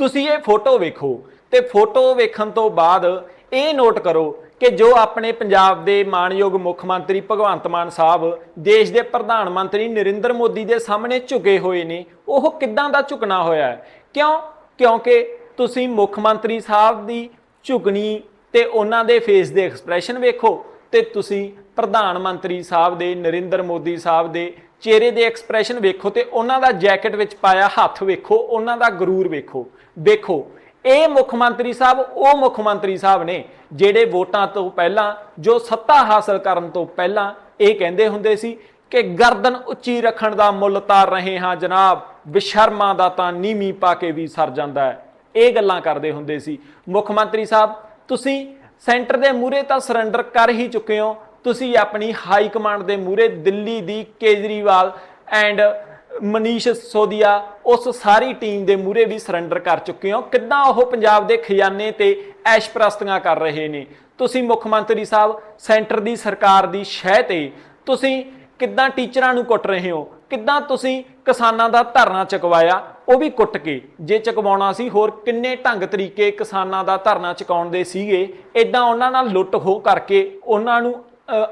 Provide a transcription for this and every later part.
ਤੁਸੀਂ ਇਹ ਫੋਟੋ ਵੇਖੋ ਤੇ ਫੋਟੋ ਵੇਖਣ ਤੋਂ ਬਾਅਦ ਇਹ ਨੋਟ ਕਰੋ ਕਿ ਜੋ ਆਪਣੇ ਪੰਜਾਬ ਦੇ ਮਾਨਯੋਗ ਮੁੱਖ ਮੰਤਰੀ ਭਗਵੰਤ ਮਾਨ ਸਾਹਿਬ, ਦੇਸ਼ ਦੇ ਪ੍ਰਧਾਨ ਮੰਤਰੀ ਨਰਿੰਦਰ ਮੋਦੀ ਦੇ ਸਾਹਮਣੇ ਝੁਕੇ ਹੋਏ ਨੇ, ਉਹ ਕਿੱਦਾਂ ਦਾ ਝੁਕਣਾ ਹੋਇਆ? ਹੈ ਕਿਉਂ? ਕਿਉਂਕਿ ਤੁਸੀਂ ਮੁੱਖ ਮੰਤਰੀ ਸਾਹਿਬ ਦੀ ਝੁਕਣੀ ਤੇ ਉਹਨਾਂ ਦੇ ਫੇਸ ਦੇ ਐਕਸਪ੍ਰੈਸ਼ਨ ਵੇਖੋ ਤੇ ਤੁਸੀਂ ਪ੍ਰਧਾਨ ਮੰਤਰੀ ਸਾਹਿਬ ਦੇ, ਨਰਿੰਦਰ ਮੋਦੀ ਸਾਹਿਬ ਦੇ ਚਿਹਰੇ ਦੇ ਐਕਸਪ੍ਰੈਸ਼ਨ ਵੇਖੋ ਤੇ ਉਹਨਾਂ ਦਾ ਜੈਕਟ ਵਿੱਚ ਪਾਇਆ ਹੱਥ ਵੇਖੋ, ਉਹਨਾਂ ਦਾ ਗਰੂਰ ਵੇਖੋ। ਵੇਖੋ ਇਹ ਮੁੱਖ ਮੰਤਰੀ ਸਾਹਿਬ, ਉਹ ਮੁੱਖ ਮੰਤਰੀ ਸਾਹਿਬ ਨੇ ਜਿਹੜੇ ਵੋਟਾਂ ਤੋਂ ਪਹਿਲਾਂ, ਜੋ ਸੱਤਾ ਹਾਸਲ ਕਰਨ ਤੋਂ ਪਹਿਲਾਂ ਇਹ ਕਹਿੰਦੇ ਹੁੰਦੇ ਸੀ ਕਿ ਗਰਦਨ ਉੱਚੀ ਰੱਖਣ ਦਾ ਮੁੱਲ ਤਾਰ ਰਹੇ ਹਾਂ ਜਨਾਬ, ਬਿਸ਼ਰਮਾਂ ਦਾ ਤਾਂ ਨੀਮੀ ਪਾ ਕੇ ਵੀ ਸਰ ਜਾਂਦਾ ਹੈ। ਇਹ ਗੱਲਾਂ ਕਰਦੇ ਹੁੰਦੇ ਸੀ। ਮੁੱਖ ਮੰਤਰੀ ਸਾਹਿਬ, ਤੁਸੀਂ ਸੈਂਟਰ ਦੇ ਮੂਹਰੇ ਤਾਂ ਸਰੈਂਡਰ ਕਰ ਹੀ ਚੁੱਕੇ ਹੋ ਤੁਸੀਂ ਆਪਣੀ ਹਾਈ ਕਮਾਂਡ ਦੇ ਮੂਹਰੇ ਦਿੱਲੀ ਦੀ ਕੇਜਰੀਵਾਲ ਐਂਡ ਮਨੀਸ਼ ਸੋਦੀਆ ਉਸ ਸਾਰੀ ਟੀਮ ਦੇ ਮੂਹਰੇ ਵੀ ਸਰੈਂਡਰ ਕਰ ਚੁੱਕੇ ਹੋ। ਕਿੱਦਾਂ ਉਹ ਪੰਜਾਬ ਦੇ ਖਜ਼ਾਨੇ ਤੇ ਐਸ਼ ਐਸ਼ਪ੍ਰਸਤੀਆਂ ਕਰ ਰਹੇ ਨੇ? ਤੁਸੀਂ ਮੁੱਖ ਮੰਤਰੀ ਸਾਹਿਬ, ਸੈਂਟਰ ਦੀ ਸਰਕਾਰ ਦੀ ਸ਼ਹਿ ਤੇ ਤੁਸੀਂ ਕਿੱਦਾਂ ਟੀਚਰਾਂ ਨੂੰ ਕੁੱਟ ਰਹੇ ਹੋ? ਕਿੱਦਾਂ ਤੁਸੀਂ ਕਿਸਾਨਾਂ ਦਾ ਧਰਨਾ ਚੁਕਵਾਇਆ? ਉਹ ਵੀ ਕੁੱਟ ਕੇ। ਜੇ ਚੁਕਵਾਉਣਾ ਸੀ, ਹੋਰ ਕਿੰਨੇ ਢੰਗ ਤਰੀਕੇ ਕਿਸਾਨਾਂ ਦਾ ਧਰਨਾ ਚੁਕਾਉਣ ਦੇ ਸੀਗੇ? ਇਦਾਂ ਉਹਨਾਂ ਨਾਲ ਲੁੱਟ ਹੋ ਕਰਕੇ ਉਹਨਾਂ ਨੂੰ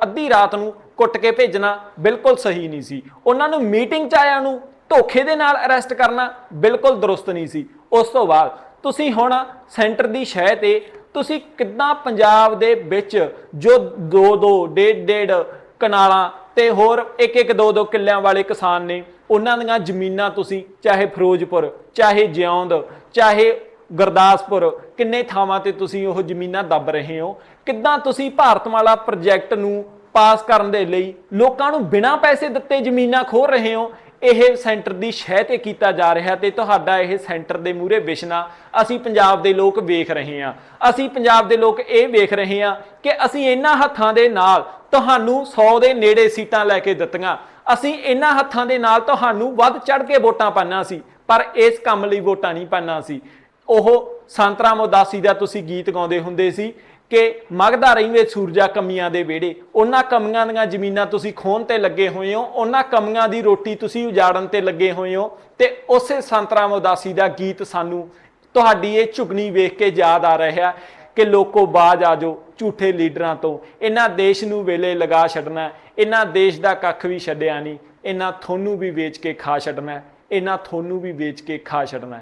ਅੱਧੀ ਰਾਤ ਨੂੰ ਕੁੱਟ ਕੇ ਭੇਜਣਾ ਬਿਲਕੁਲ ਸਹੀ ਨਹੀਂ ਸੀ। ਉਹਨਾਂ ਨੂੰ ਮੀਟਿੰਗ ਚ ਆਇਆਂ ਨੂੰ ਧੋਖੇ ਦੇ ਨਾਲ ਅਰੈਸਟ ਕਰਨਾ ਬਿਲਕੁਲ ਦਰੁਸਤ ਨਹੀਂ ਸੀ। ਉਸ ਤੋਂ ਬਾਅਦ ਤੁਸੀਂ ਹੁਣ ਸੈਂਟਰ ਦੀ ਸ਼ਹਿ ਤੇ ਤੁਸੀਂ ਕਿੱਦਾਂ ਪੰਜਾਬ ਦੇ ਵਿੱਚ ਜੋ ਦੋ ਦੋ, ਡੇਢ ਡੇਢ ਕਨਾਲਾਂ ਤੇ ਹੋਰ ਇੱਕ ਇੱਕ ਦੋ ਦੋ ਕਿੱਲਿਆਂ ਵਾਲੇ ਕਿਸਾਨ ਨੇ, ਉਹਨਾਂ ਦੀਆਂ ਜ਼ਮੀਨਾਂ ਤੁਸੀਂ ਚਾਹੇ ਫਿਰੋਜ਼ਪੁਰ, ਚਾਹੇ ਜਿਉਂਦ ਚਾਹੇ ਗੁਰਦਾਸਪੁਰ, ਕਿੰਨੇ ਥਾਵਾਂ ਤੇ ਤੁਸੀਂ ਉਹ ਜ਼ਮੀਨਾਂ ਦੱਬ ਰਹੇ ਹੋ? ਕਿੱਦਾਂ ਤੁਸੀਂ ਭਾਰਤਮਾਲਾ ਪ੍ਰੋਜੈਕਟ ਨੂੰ ਪਾਸ ਕਰਨ ਦੇ ਲਈ ਲੋਕਾਂ ਨੂੰ ਬਿਨਾਂ ਪੈਸੇ ਦਿੱਤੇ ਜ਼ਮੀਨਾਂ ਖੋਹ ਰਹੇ ਹੋ? ਇਹ ਸੈਂਟਰ ਦੀ ਸ਼ਹਿ ਤੇ ਕੀਤਾ ਜਾ ਰਿਹਾ ਤੇ ਤੁਹਾਡਾ ਇਹ ਸੈਂਟਰ ਦੇ ਮੂਹਰੇ ਵਿਸ਼ਨਾ ਅਸੀਂ ਪੰਜਾਬ ਦੇ ਲੋਕ ਵੇਖ ਰਹੇ ਹਾਂ। ਅਸੀਂ ਪੰਜਾਬ ਦੇ ਲੋਕ ਇਹ ਵੇਖ ਰਹੇ ਹਾਂ ਕਿ ਅਸੀਂ ਇਹਨਾਂ ਹੱਥਾਂ ਦੇ ਨਾਲ ਤੁਹਾਨੂੰ 100 ਦੇ ਨੇੜੇ ਸੀਟਾਂ ਲੈ ਕੇ ਦਿੱਤੀਆਂ। ਅਸੀਂ ਇਹਨਾਂ ਹੱਥਾਂ ਦੇ ਨਾਲ ਤੁਹਾਨੂੰ ਵੱਧ ਚੜ ਕੇ ਵੋਟਾਂ ਪਾਣਾ ਸੀ, ਪਰ ਇਸ ਕੰਮ ਲਈ ਵੋਟਾਂ ਨਹੀਂ ਪਾਣਾ ਸੀ। ਉਹ ਸੰਤਰਾਮ ਉਦਾਸੀ ਦਾ ਤੁਸੀਂ ਗੀਤ ਗਾਉਂਦੇ ਹੁੰਦੇ ਸੀ ਕਿ ਮਗਦਾ ਰਹਿੰਦੇ ਸੂਰਜਾ ਕਮੀਆਂ ਦੇ ਵਿਹੜੇ। ਉਹਨਾਂ ਕਮੀਆਂ ਦੀਆਂ ਜ਼ਮੀਨਾਂ ਤੁਸੀਂ ਖੋਣ ਤੇ ਲੱਗੇ ਹੋਏ ਹੋ, ਉਹਨਾਂ ਕਮੀਆਂ ਦੀ ਰੋਟੀ ਤੁਸੀਂ ਉਜਾੜਨ ਤੇ ਲੱਗੇ ਹੋਏ ਹੋ ਤੇ ਉਸੇ ਸੰਤਰਾਮ ਉਦਾਸੀ ਦਾ ਗੀਤ ਸਾਨੂੰ ਤੁਹਾਡੀ ਇਹ ਝੁਗਣੀ ਵੇਖ ਕੇ ਯਾਦ ਆ ਰਿਹਾ ਕਿ ਲੋਕੋ ਬਾਜ ਆ ਜਾਓ ਝੂਠੇ ਲੀਡਰਾਂ ਤੋਂ। ਇਹਨਾਂ ਦੇਸ਼ ਨੂੰ ਵੇਲੇ ਲਗਾ ਛੱਡਣਾ ਇਹਨਾਂ ਦੇਸ਼ ਦਾ ਕੱਖ ਵੀ ਛੱਡਿਆ ਨਹੀਂ, ਇਹਨਾਂ ਤੁਹਾਨੂੰ ਵੀ ਵੇਚ ਕੇ ਖਾ ਛੱਡਣਾ ਇਹਨਾਂ ਤੁਹਾਨੂੰ ਵੀ ਵੇਚ ਕੇ ਖਾ ਛੱਡਣਾ